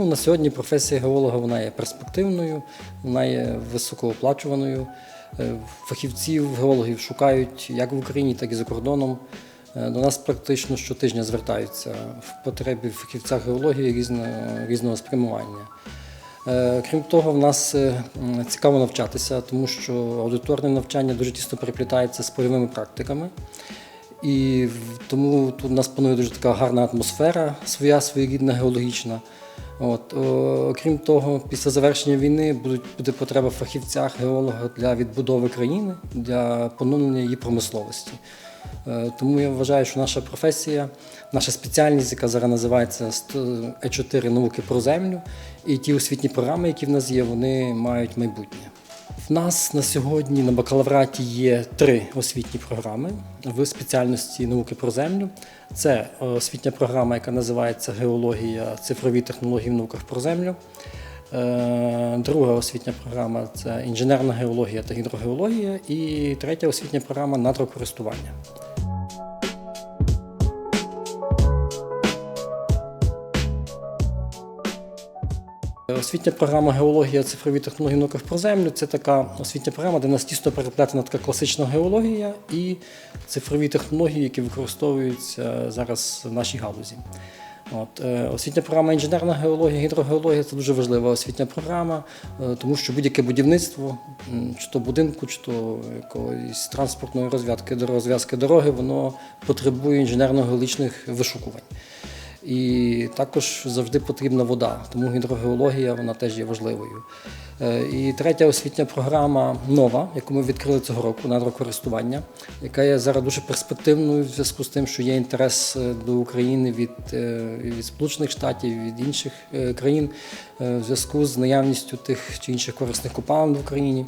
Ну, на сьогодні професія геолога вона є перспективною, вона є високооплачуваною. Е, Фахівців, геологів шукають як в Україні, так і за кордоном. Е, До нас практично щотижня звертаються в потребі в фахівцях геології різного, різного спрямування. Е, Крім того, в нас цікаво навчатися, тому що аудиторне навчання дуже тісно переплітається з польовими практиками. І тому тут у нас панує дуже така гарна атмосфера, своя своєрідна геологічна. От, окрім того, після завершення війни будуть, буде потреба в фахівцях, геологах для відбудови країни, для поновлення її промисловості. Е, Тому я вважаю, що наша професія, наша спеціальність, яка зараз називається ст- Е4 науки про землю, і ті освітні програми, які в нас є, вони мають майбутнє. Нас на сьогодні на бакалавраті є три освітні програми в спеціальності науки про землю. Це е, освітня програма, яка називається Геологія, цифрові технології в науках про землю. Е, Друга освітня програма це інженерна геологія та гідрогеологія. І третя освітня програма надрокористування. Освітня програма геологія, цифрові технології в про землю це така освітня програма, де нас тісно переплетена така класична геологія і цифрові технології, які використовуються зараз в нашій галузі. От, е, освітня програма інженерна геологія, гідрогеологія це дуже важлива освітня програма, е, тому що будь-яке будівництво, чи то будинку, чи то якоїсь транспортної розв'язки, розв'язки дороги, воно потребує інженерно-геологічних вишукувань. І також завжди потрібна вода, тому гідрогеологія вона теж є важливою. Е, І третя освітня програма нова, яку ми відкрили цього року надрокористування, яка є зараз дуже перспективною в зв'язку з тим, що є інтерес е, до України від, е, від Сполучених Штатів, від інших країн в зв'язку з наявністю тих чи інших корисних копалин в Україні.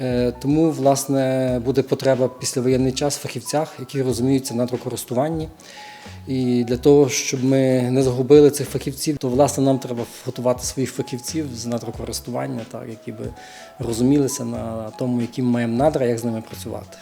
Е, Тому, власне, буде потреба післявоєнний час в фахівцях, які розуміються на надрокористуванні. І для того, щоб ми не загубили цих фахівців, то власне нам треба готувати своїх фахівців з надрокористування, так, які би розумілися на тому, які ми маємо надра, як з ними працювати.